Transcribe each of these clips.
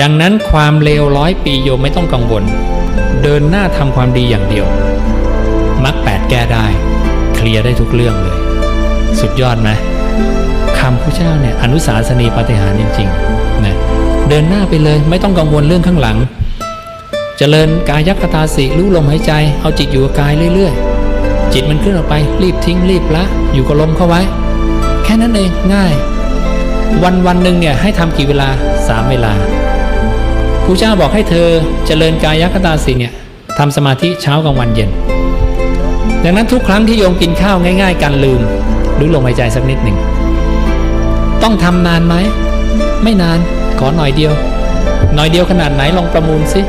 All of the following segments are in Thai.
ดังนั้นความเลวร้อยปีโยมไม่ต้องกังวล เดินหน้าทำความดีอย่างเดียวมรรคแปดแก้ได้ เคลียร์ได้ทุกเรื่องเลย สุดยอดไหมคำพระเจ้าเนี่ยอนุสาสนีปฏิหารจริงๆนะเดินหน้าไปเลยไม่ต้องกังวลเรื่องข้างหลังเจริญกายัคตาสิรู้ลมหายใจ เอาจิตอยู่กับกายเรื่อยๆ จิตมันเคลื่อนออกไป รีบทิ้งรีบละ อยู่กับลมเข้าไว้ แค่นั้นเองง่าย วันวันหนึ่งเนี่ยให้ทำกี่เวลาสามเวลา ครูเจ้าบอกให้เธอเจริญกายคตาสิเนี่ยทำสมาธิเช้ากลางวันเย็น ดังนั้นทุกครั้งที่โยมกินข้าวง่ายๆการลืมรู้ลมหายใจสักนิดหนึ่ง ต้องทำนานไหม ไม่นานขอหน่อยเดียว หน่อยเดียวขนาดไหนลองประมูลสิ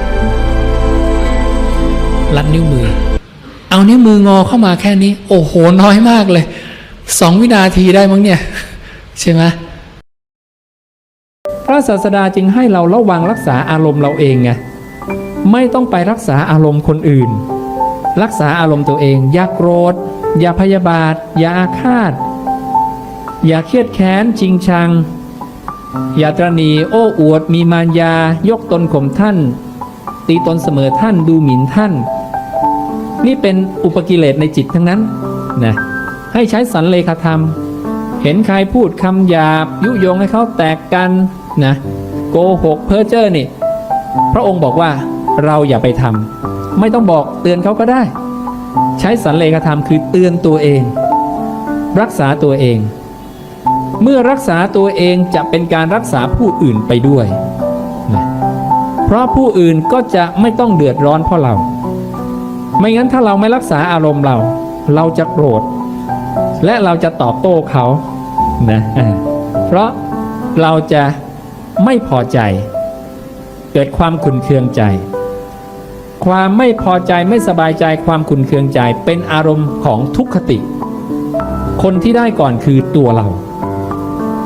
ลัดนิ้วมือ เอานิ้วมืองอเข้ามาแค่นี้ โอ้โหน้อยมากเลยสองวินาทีได้มั้งเนี่ย ใช่ไหม ระศาสดาจึงให้เราระวังรักษาอารมณ์เราเองไงไม่ต้องไปรักษาอารมณ์คนอื่น รักษาอารมณ์ตัวเอง อย่าโกรธ อย่าพยาบาท อย่าอาฆาต อย่าเครียดแค้นชิงชัง อย่าตรณีโอ้อวด มีมารยา ยกตนข่มท่าน ตีตนเสมอท่านดูหมิ่นท่าน นี่เป็นอุปกิเลสในจิตทั้งนั้นนะให้ใช้สันเลขาธรรม เห็นใครพูดคำหยาบ ยุยงให้เขาแตกกัน นะโกหกเพ้อเจ้อนี่ พระองค์บอกว่าเราอย่าไปทำไม่ต้องบอกเตือนเขาก็ได้ ใช้สันเลขาธรรมคือเตือนตัวเอง รักษาตัวเอง เมื่อรักษาตัวเองจะเป็นการรักษาผู้อื่นไปด้วยนะเพราะผู้อื่นก็จะไม่ต้องเดือดร้อนเพราะเรา ไม่งั้นถ้าเราไม่รักษาอารมณ์เรา เราจะโกรธ และเราจะตอบโต้เขานะเพราะเราจะ ไม่พอใจ เกิดความขุนเคืองใจ ความไม่พอใจไม่สบายใจความขุนเคืองใจ เป็นอารมณ์ของทุกขติ คนที่ได้ก่อนคือตัวเรา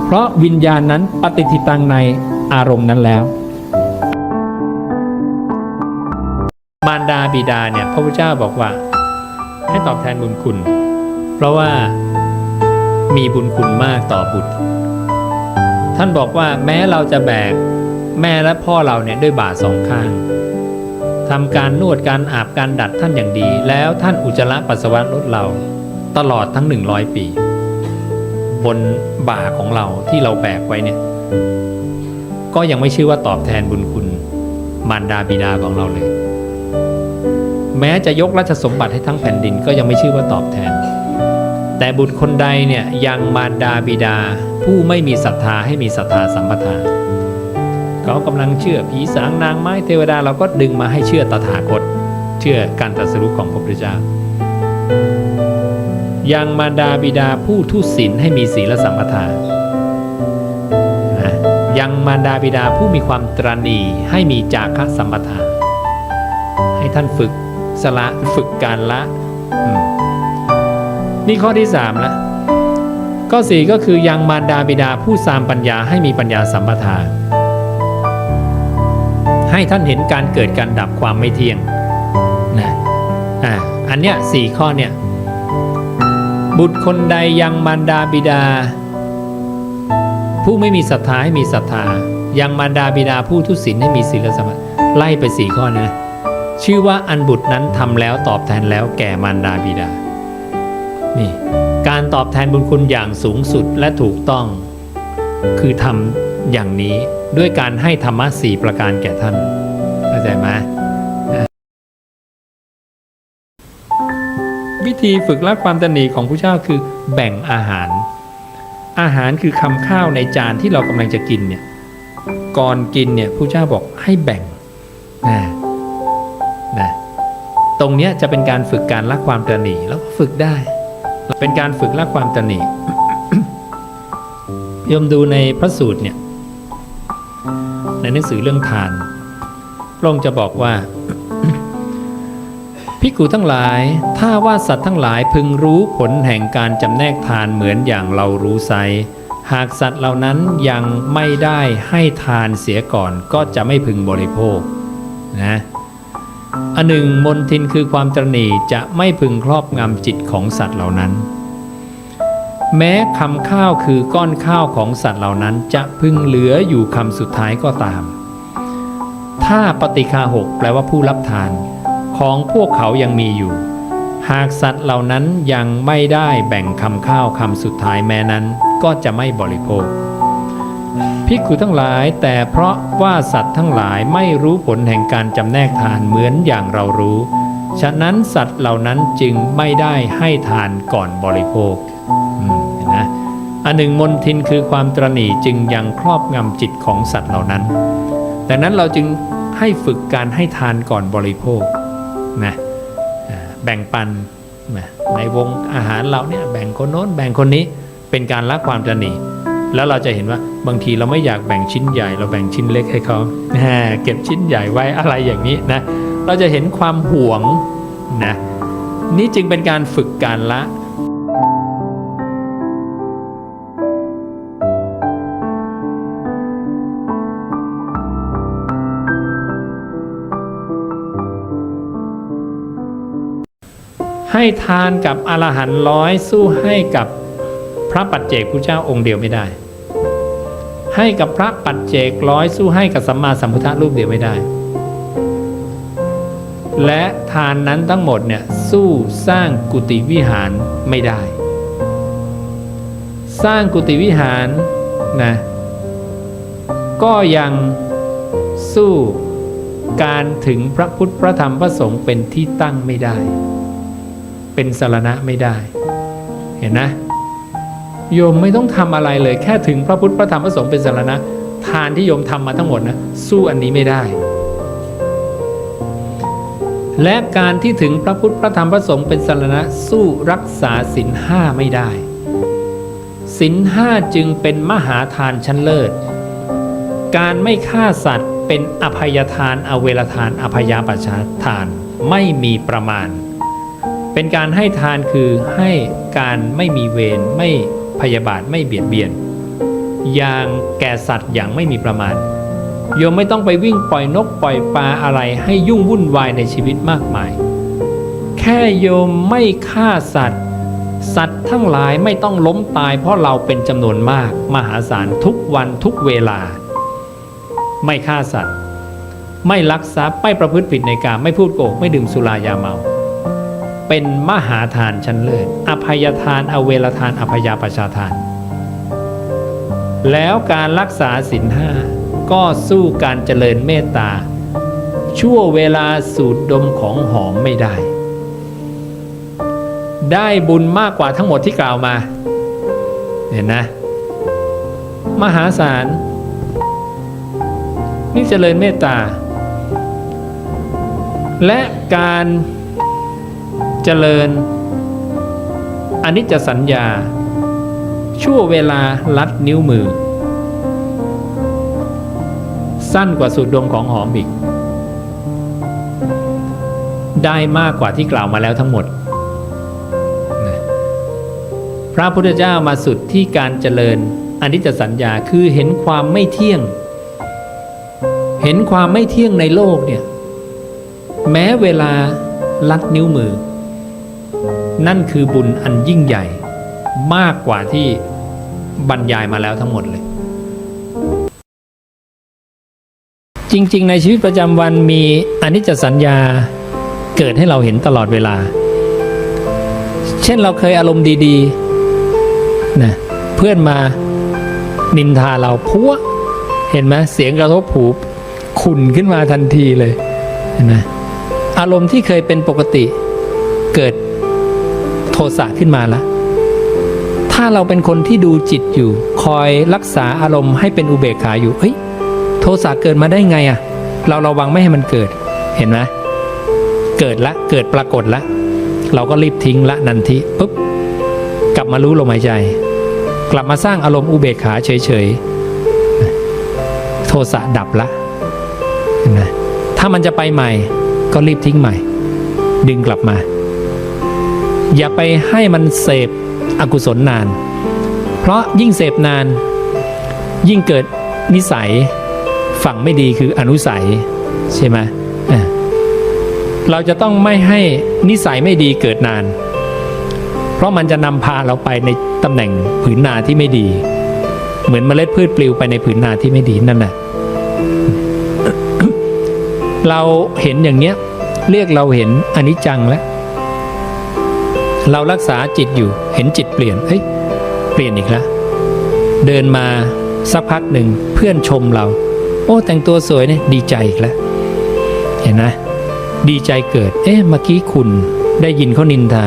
เพราะวิญญาณนั้นปฏิทิตังในอารมณ์นั้นแล้ว มารดาบิดาเนี่ยพระพุทธเจ้าบอกว่า ให้ตอบแทนบุญคุณ เพราะว่ามีบุญคุณมากต่อบุตร ท่านบอกว่าแม้เราจะแบก แม่และพ่อเราเนี่ยด้วยบาทสองข้างทำการนวดการอาบการดัดท่านอย่างดี แล้วท่านอุจจาระปัสสาวะลดเรา ตลอดทั้ง 100 ปี บนบ่าของเราที่เราแบกไว้เนี่ย ก็ยังไม่ชื่อว่าตอบแทนบุญคุณ มารดาบิดาของเราเลย แม้จะยกราชสมบัติให้ทั้งแผ่นดินก็ยังไม่ชื่อว่าตอบแทน แต่บุตรคนใดเนี่ยยังมารดาบิดา ผู้ไม่มีศรัทธาให้มีศรัทธาสัมปทาเขากำลังเชื่อผีสางนางไม้เทวดาเราก็ดึงมาให้เชื่อตถาคต เชื่อการตรัสรู้ของพระพุทธเจ้ายังมารดาบิดาผู้ทุศีลให้มีศีลสัมปทานะยังมารดาบิดาผู้มีความตรณีให้มีจาคะสัมปทา ให้ท่านฝึกสละฝึกการละอื นี่ข้อที่สามละข้อสี่ก็คือยังมารดาบิดาผู้สามปัญญาให้มีปัญญาสัมปทา ให้ท่านเห็นการเกิดการดับความไม่เที่ยงนะอ่าอันเนี้ยสี่ข้อเนี่ยบุตรคนใดยังมารดาบิดา ผู้ไม่มีศรัทธาให้มีศรัทธา ยังมารดาบิดาผู้ทุศีลให้มีศีลสมาธิไล่ไปสี่ข้อนะ ชื่อว่าอันบุตรนั้นทำแล้วตอบแทนแล้วแก่มารดาบิดา นี่การตอบแทนบุญคุณอย่างสูงสุดและถูกต้อง คือทำอย่างนี้ด้วยการให้ธรรมะสี่ประการแก่ท่านเข้าใจไหมวิธีฝึกละความตระหนีของผู้เจ้าคือแบ่งอาหาร อาหารคือคำข้าวในจานที่เรากำลังจะกินเนี่ยก่อนกินเนี่ยผู้เจ้าบอกให้แบ่งนะนะตรงเนี้ยจะเป็นการฝึกการละความตระหนีแล้วก็ฝึกได้ เป็นการฝึกละความตระหนีโยมดูในพระสูตรเนี่ย ในหนังสือเรื่องทานพระองค์จะบอกว่าพิกูทั้งหลาย ถ้าว่าสัตว์ทั้งหลายพึงรู้ผลแห่งการจำแนกทานเหมือนอย่างเรารู้ไซหากสัตว์เหล่านั้นยังไม่ได้ให้ทานเสียก่อนก็จะไม่พึงบริโภคนะ อันหนึ่งมนทินคือความตรณีจะไม่พึงครอบงำจิตของสัตว์เหล่านั้น แม้คำข้าวคือก้อนข้าวของสัตว์เหล่านั้นจะพึงเหลืออยู่คำสุดท้ายก็ตาม ถ้าปฏิคาหกแปลว่าผู้รับทานของพวกเขายังมีอยู่ หากสัตว์เหล่านั้นยังไม่ได้แบ่งคำข้าวคำสุดท้ายแม้นั้น ก็จะไม่บริโภค ภิกขุทั้งหลายแต่เพราะว่าสัตว์ทั้งหลายไม่รู้ผลแห่งการจำแนกทานเหมือนอย่างเรารู้ ฉะนั้นสัตว์เหล่านั้นจึงไม่ได้ให้ทานก่อนบริโภคนะอันหนึ่งมนทินคือความตรณีจึงยังครอบงำจิตของสัตว์เหล่านั้น ดังนั้นเราจึงให้ฝึกการให้ทานก่อนบริโภคนะแบ่งปันนะในวงอาหารเราเนี่ยแบ่งคนโน้นแบ่งคนนี้เป็นการละความตรณี แล้วเราจะเห็นว่าบางทีเราไม่อยากแบ่งชิ้นใหญ่ เราแบ่งชิ้นเล็กให้เขาเก็บชิ้นใหญ่ไว้อะไรอย่างนี้นะ เราจะเห็นความห่วงนะ นี่จึงเป็นการฝึกการละให้ทานกับอรหันต์ร้อยสู้ให้กับ พระปัจเจกพุทธเจ้าองค์เดียวไม่ได้ ให้กับพระปัจเจกร้อยสู้ให้กับสัมมาสัมพุทธรูปเดียวไม่ได้ และทานนั้นทั้งหมดเนี่ยสู้สร้างกุฏิวิหารไม่ได้ สร้างกุฏิวิหารนะก็ยังสู้การถึงพระพุทธพระธรรมพระสงฆ์เป็นที่ตั้งไม่ได้ เป็นสารณะไม่ได้ เห็นนะ โยมไม่ต้องทำอะไรเลย แค่ถึงพระพุทธพระธรรมพระสงฆ์เป็นสารณะ ทานที่โยมทำมาทั้งหมดนะสู้อันนี้ไม่ได้ และการที่ถึงพระพุทธพระธรรมพระสงฆ์เป็นสารณะสู้รักษาศีลห้าไม่ได้ศีลห้าจึงเป็นมหาทานชั้นเลิศ การไม่ฆ่าสัตว์เป็นอภัยทานอเวรทานอภยาปชาทานไม่มีประมาณ เป็นการให้ทานคือให้การไม่มีเวรไม่ พยาบาทไม่เบียดเบียน อย่างแก่สัตว์อย่างไม่มีประมาณ โยมไม่ต้องไปวิ่งปล่อยนกปล่อยปลาอะไรให้ยุ่งวุ่นวายในชีวิตมากมาย แค่โยมไม่ฆ่าสัตว์ สัตว์ทั้งหลายไม่ต้องล้มตายเพราะเราเป็นจำนวนมากมหาศาลทุกวันทุกเวลา ไม่ฆ่าสัตว์ ไม่ลักทรัพย์ไม่ประพฤติผิดในการไม่พูดโกหกไม่ดื่มสุรายาเมา เป็นมหาทานชั้นเลิศอภัยทาน อเวรทาน อภยาประชาทาน แล้วการรักษาศีลห้าก็สู้การเจริญเมตตา ชั่วเวลาสูดดมของหอมไม่ได้ ได้บุญมากกว่าทั้งหมดที่กล่าวมา เห็นนะ มหาศาลนี่เจริญเมตตา และการ เจริญอันิจจสัญญา ชั่วเวลาลัดนิ้วมือ สั้นกว่าสูดดมของหอมอีก ได้มากกว่าที่กล่าวมาแล้วทั้งหมด พระพุทธเจ้ามาสุดที่การเจริญอันิจจสัญญาคือเห็นความไม่เที่ยง เห็นความไม่เที่ยงในโลกเนี่ย แม้เวลาลัดนิ้วมือ นั่นคือบุญอันยิ่งใหญ่มากกว่าที่บรรยายมาแล้วทั้งหมดเลย จริง ๆ ในชีวิตประจำวันมีอนิจจสัญญาเกิดให้เราเห็นตลอดเวลา เช่นเราเคยอารมณ์ดีๆนะเพื่อนมานินทาเราพัวเห็นไหมเสียงกระทบหูขุนขึ้นมาทันทีเลยเห็นไหมอารมณ์ที่เคยเป็นปกติเกิด ทสะขึ้นมาแล้วถ้าเราเป็นคนที่ดูจิตอยู่ คอยรักษาอารมณ์ให้เป็นอุเบกขาอยู่เฮ้ยโทสะเกิดมาได้ไงอะ่ะเราระวังไม่ให้มันเกิดเห็นไหมเกิดละเกิดปรากฏละ เราก็รีบทิ้งละนันทีปุ๊บกลับมารู้ลมหายใจ กลับมาสร้างอารมณ์อุเบกขาเฉยๆโทสะดับละเห็นไหมถ้ามันจะไปใหม่ก็รีบทิ้งใหม่ ดึงกลับมา อย่าไปให้มันเสพอกุศลนาน เพราะยิ่งเสพนาน ยิ่งเกิดนิสัยฝั่งไม่ดีคืออนุสัยใช่ไหมเราจะต้องไม่ให้นิสัยไม่ดีเกิดนาน เพราะมันจะนำพาเราไปในตำแหน่งผืนนาที่ไม่ดี เหมือนเมล็ดพืชปลิวไปในผืนนาที่ไม่ดีนั่นแหละเราเห็นอย่างเนี้ยเรียกเราเห็นอนิจจังแล้ว เรารักษาจิตอยู่ เห็นจิตเปลี่ยนเฮ้ยเปลี่ยนอีกแล้วเดินมาสักพักหนึ่งเพื่อนชมเรา โอ้แต่งตัวสวยเนี่ยดีใจอีกแล้วเห็นไหมดีใจเกิด เอ๊ะเมื่อกี้คุณได้ยินเขานินทา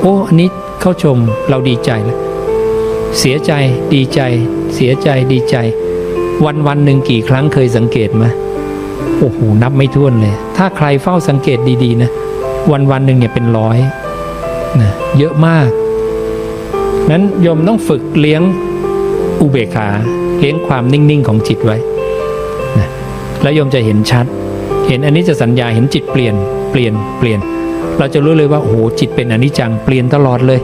โอ้อันนี้เขาชมเราดีใจแล้วเสียใจดีใจ เสียใจดีใจ วันวันหนึ่งกี่ครั้งเคยสังเกตไหมโอ้โหนับไม่ถ้วนเลย ถ้าใครเฝ้าสังเกตดีๆนะ วันวันหนึ่งเนี่ยเป็นร้อย นะเยอะมากนั้นโยมต้องฝึกเลี้ยงอุเบกขา เลี้ยงความนิ่งๆของจิตไว้นะแล้วโยมจะเห็นชัด เห็นอันนี้จะสัญญาเห็นจิตเปลี่ยนเปลี่ยนเปลี่ยน เราจะรู้เลยว่าโอ้โหจิตเป็นอนิจจังเปลี่ยนตลอดเลย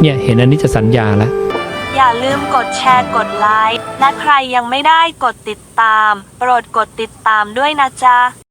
เนี่ยเห็นอันนี้จะสัญญาแล้วอย่าลืมกดแชร์กดไลค์และใครยังไม่ได้กดติดตาม โปรดกดติดตามด้วยนะจ๊ะ